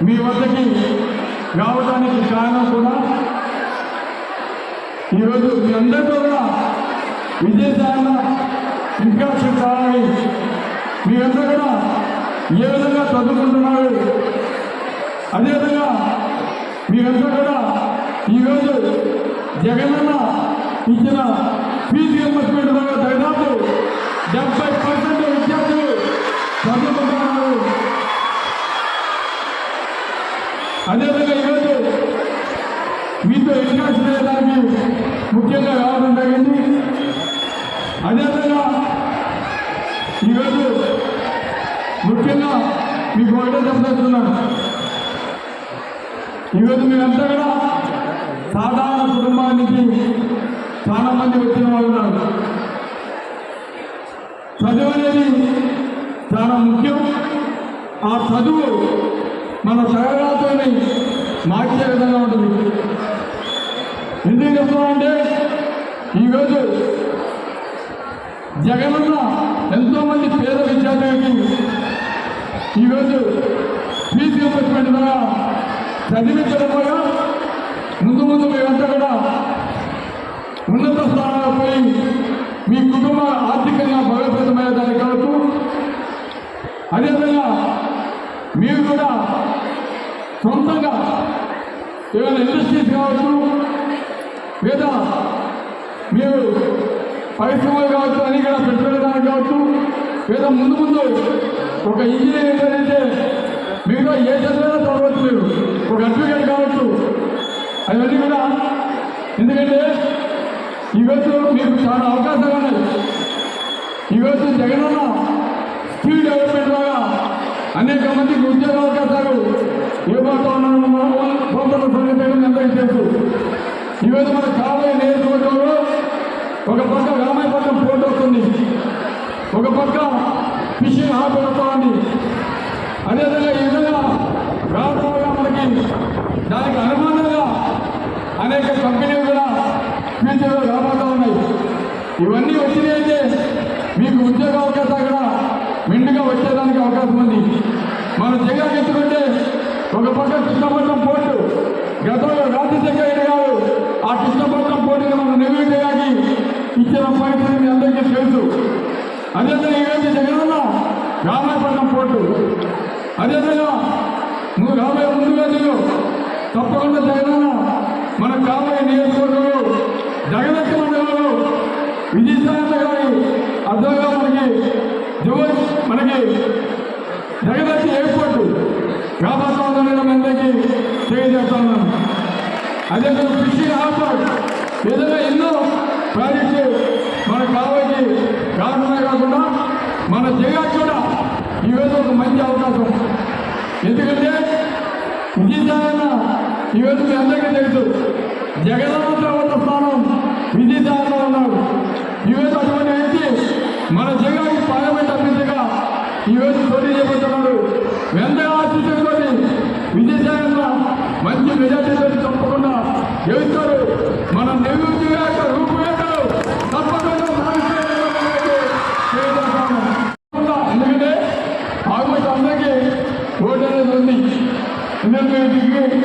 మీ వద్దకి రావడానికి కారణం కూడా ఈరోజు మీ అందరితో కూడా విజయసాయన ఇంకా చెప్పాలని మీరందరూ కూడా ఏ విధంగా చదువుకుంటున్నారు? అదేవిధంగా మీరంతా కూడా ఈరోజు జగనన్న ఇచ్చిన ఫీజు రియంబర్స్మెంట్ దాదాపు డెబ్బై అదేవిధంగా ఈరోజు మీతో ఎడ్యుకేషన్ చేయడానికి ముఖ్యంగా రావడం జరిగింది. అదేవిధంగా ఈరోజు ముఖ్యంగా మీకు ఒకటే చెప్పదలుచున్నాను ఈరోజు మీరంతా కూడా సాధారణ కుటుంబానికి చాలా మంది వచ్చిన వాళ్ళు ఉన్నారు. చదువు అనేది చాలా ముఖ్యం. ఆ చదువు మన చదవడంతోనే మార్చే విధంగా ఉంటుంది. ఎందుకు చెప్తున్నామంటే ఈరోజు జగనన్న ఎంతోమంది పేద విద్యార్థులకి ఈరోజు ఫీజు రియంబర్స్మెంట్ ద్వారా చదివించడం వల్ల ముందు ముందు మీరంతా కూడా ఉన్నత స్థానాలకు పోయి మీ కుటుంబ ఆర్థికంగా బలోపేతమయ్యే దానికి కావచ్చు అదేవిధంగా మీరు కూడా సొంతంగా ఏమైనా ఇండస్ట్రీస్ కావచ్చు లేదా మీరు పరిశ్రమలు కావచ్చు అని కూడా పెట్టుకోవడానికి కావచ్చు లేదా ముందు ముందు ఒక ఇంజనీర్ ఏంటంటే మీరు ఏ చదివినా చదవచ్చు మీరు ఒక అడ్వకేట్ కావచ్చు అవన్నీ కూడా ఎందుకంటే ఈరోజు మీకు చాలా అవకాశాలు ఉన్నాయి. ఈరోజు జగనన్న స్కిల్ డెవలప్మెంట్ ద్వారా అనేక మందికి ఉద్యోగ అవకాశాలు ఇవ్వబోతా ఉన్నాము సొంత సంగతి అందరికీ తెలుసు ఈరోజు మన కావే నియోజకవర్గంలో ఒక పక్క రామాయపట్నం పోర్ట్ వస్తుంది. ఒక పక్క ఫిషింగ్ హార్బర్ వస్తా ఉంది అదేవిధంగా ఈ విధంగా రాష్ట్రంగా మనకి దానికి అనుమానంగా అనేక కంపెనీలు కూడా ఫ్యూచర్లో రాబోతూ ఉన్నాయి. ఇవన్నీ వచ్చినాయితే మీకు ఉద్యోగ అవకాశాలు కూడా మెండుగా వచ్చేదానికి అవకాశం ఉంది. మనం జగన్ ఎత్తుకుంటే ఒక పక్క కృష్ణపట్నం పోర్టు గతంలో రాజశేఖర రెడ్డి గారు ఆ కృష్ణపట్నం పోటీని మనం నెగ్గు చేయడానికి ఇచ్చిన పరిస్థితి మీ అందరికీ తెలుసు అదేవిధంగా ఈరోజు జగనన్న రామాయపట్నం పోర్టు అదేవిధంగా నువ్వు రాబోయే ముందుగా రోజుల్లో తప్పకుండా జగనన్న మన కాబోయే నియోజకవర్గంలో జగదత్తి మండలంలో విజయసాగర్ గారి అర్థంగా మనకి జోజ్ మనకి జగదత్తి ఎయిర్పోర్టు రాబోతా మందికి తెలియజేస్తా ఉన్నాను. అదేవిధంగా ఫిషింగ్ హార్బర్ ఏదైనా ఎన్నో ప్రాజెక్టు మన కావకి కారణమే కాకుండా మన జగన్ కూడా ఈరోజు ఒక మంచి అవకాశం. ఎందుకంటే విజయసాయన ఈరోజు మీ అందరికీ తెలుసు జగనన్న ఉన్న స్థానం విజయసాయన ఉన్నారు ఈరోజు అటువంటి వ్యక్తి మన జగన్ పార్లమెంట్ అభ్యర్థిగా ఈరోజు పోటీ చేపడుతున్నాడు. వెంటనే ఆశించుతో విజయసాయన మంచి మెజార్టీతో తప్పకుండా గెలుస్తారు మనం నెల్లూరు యొక్క రూపురేఖలు తప్పకుండా మారుస్తాయని తెలియజేస్తాను. ఎందుకంటే ఆల్మోస్ట్ అందరికీ ఓటు అనేది ఉంది ఎందుకంటే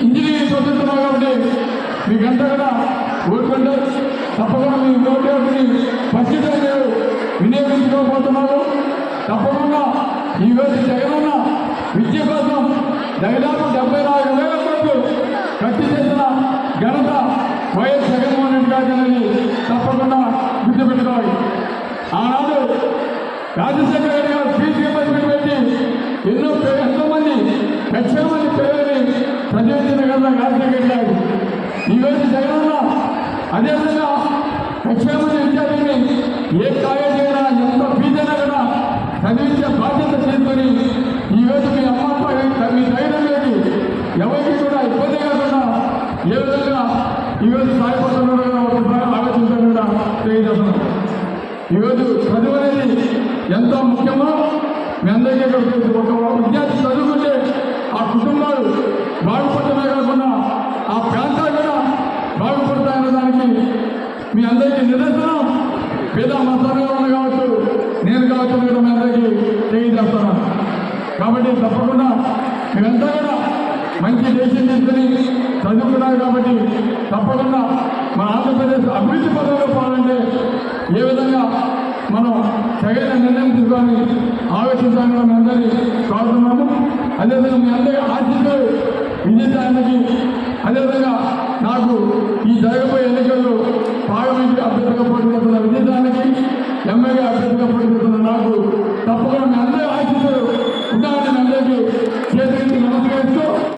ఇంజనీరింగ్ చదువుతున్నావు కాబట్టి మీకంతా కూడా ఓటు తప్పకుండా మీ ఓటు ఒకటి లేదు వినియోగించుకోకపోతున్నారు తప్పకుండా ఈరోజు జగనన్న విద్య కోసం దాదాపు డెబ్బై నాలుగు వేల కోట్లు ఖర్చు చేసిన ఘనత వైఎస్ జగన్మోహన్ రెడ్డి గారిని తప్పకుండా గుర్తుపెట్టుకోవాలి ఆనాడు రాజశేఖర రెడ్డి గారు ఫీజు పెట్టి ఎన్నో ఎంతో మంది లక్షల మంది పిల్లలని చదివించిన కదా ఈరోజు జగనన్న అదేవిధంగా లక్షల మంది విద్యార్థిని ఏ కాలేజీ అయినా ఎంత ఫీజైనా కూడా చదివించే బాధ్యత తీసుకొని ఈరోజు మీ అమ్మ మీ ధైర్యం లేదు ఎవరికి కూడా ఇబ్బంది కాకుండా ఏ విధంగా ఈరోజు సాయపడుతున్నారో ఒకసారి ఆలోచించాలని కూడా తెలియజేస్తున్నాం ఈరోజు చదువు అనేది ఎంతో ముఖ్యమో మీ అందరికీ ఇక్కడ తెలుసు ఒక విద్యార్థి చదువుకుంటే ఆ కుటుంబాలు బాగుపడటమే కాకుండా ఆ ప్రాంతాలు కూడా బాగుపడతాయన్న దానికి మీ అందరికీ నిదర్శనం. పేద మతాలుగా ఉన్న కావచ్చు నేను కావచ్చు కూడా మీ అందరికీ తెలియజేస్తున్నాను కాబట్టి తప్పకుండా మీరంతా కూడా మంచి దేశం తీసుకుని చదువుకున్నారు కాబట్టి తప్పకుండా మన ఆంధ్రప్రదేశ్ అభివృద్ధి పదంలో పోవాలంటే ఏ విధంగా మనం తగిన నిర్ణయం తీసుకొని ఆవేశించాలని మేము అందరినీ కోరుతున్నాము అదేవిధంగా మీ అందరి ఆశిస్తూ విజయసాయానికి అదేవిధంగా నాకు ఈ జరగబోయే ఎన్నికల్లో పార్లమెంట్ అభ్యర్థిగా పోటీ చేస్తున్న విజయసాయానికి ఎమ్మెల్యే అభ్యర్థిగా పోటీ